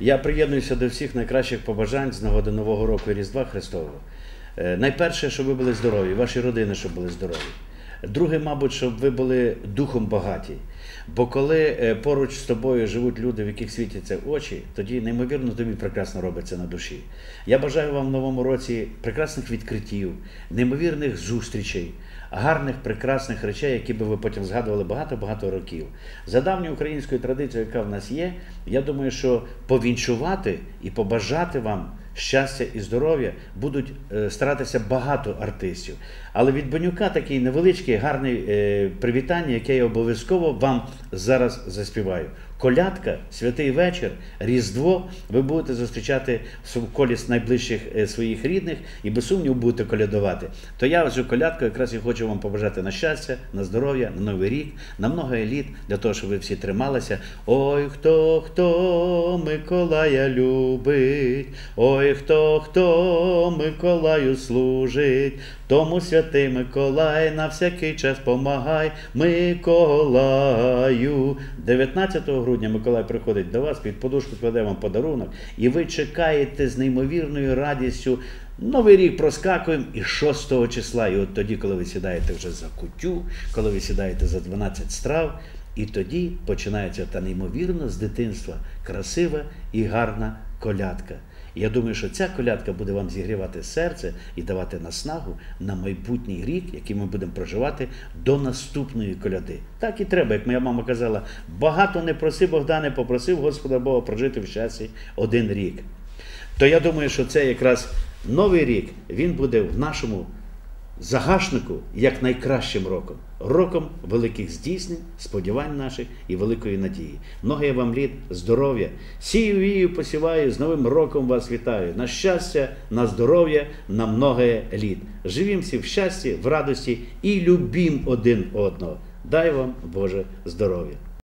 Я приєднуюся до всіх найкращих побажань з нагоди Нового року і Різдва Христового. Е, Найперше, щоб ви були здорові, ваші родини, щоб були здорові. Друге, мабуть, щоб ви були духом багаті. Бо коли е, поруч з тобою живуть люди, в яких світяться очі, тоді неймовірно тобі прекрасно робиться на душі. Я бажаю вам в новому році прекрасних відкриттів, неймовірних зустрічей, гарних, прекрасних речей, які би ви потім згадували багато-багато років. За давньою українською традицією, яка в нас є, я думаю, що повінчувати і побажати вам щастя і здоров'я будуть е, старатися багато артистів. Але від Бонюка такий невеличкий гарний е, привітання, яке я обов'язково вам зараз заспіваю. Колядка, святий вечір, Різдво ви будете зустрічати в колі найближчих е, своїх рідних і без сумніву будете колядувати. То я цю колядку якраз і хочу вам побажати на щастя, на здоров'я, на новий рік, на много еліт, для того, щоб ви всі трималися. Ой, хто, хто Миколая любить, ой, хто, хто Миколаю служить, тому святий Миколай на всякий час помагай Миколаю. 19 грудня Миколай приходить до вас, під подушку кладе вам подарунок, і ви чекаєте з неймовірною радістю. Новий рік проскакуємо і 6 числа. І от тоді, коли ви сідаєте вже за кутю, коли ви сідаєте за 12 страв, і тоді починається та неймовірно з дитинства красива і гарна колядка. Я думаю, що ця колядка буде вам зігрівати серце і давати наснагу на майбутній рік, який ми будемо проживати до наступної коляди. Так і треба, як моя мама казала, багато не проси Богдане, попросив Господа Бога прожити в щасті один рік. То я думаю, що це якраз новий рік він буде в нашому загашнику як найкращим роком. Роком великих здійснень, сподівань наших і великої надії. Много я вам літ, здоров'я. Сію, вію, посіваю, з Новим роком вас вітаю. На щастя, на здоров'я, на многое літ. Живім всі в щасті, в радості і любім один одного. Дай вам Боже здоров'я.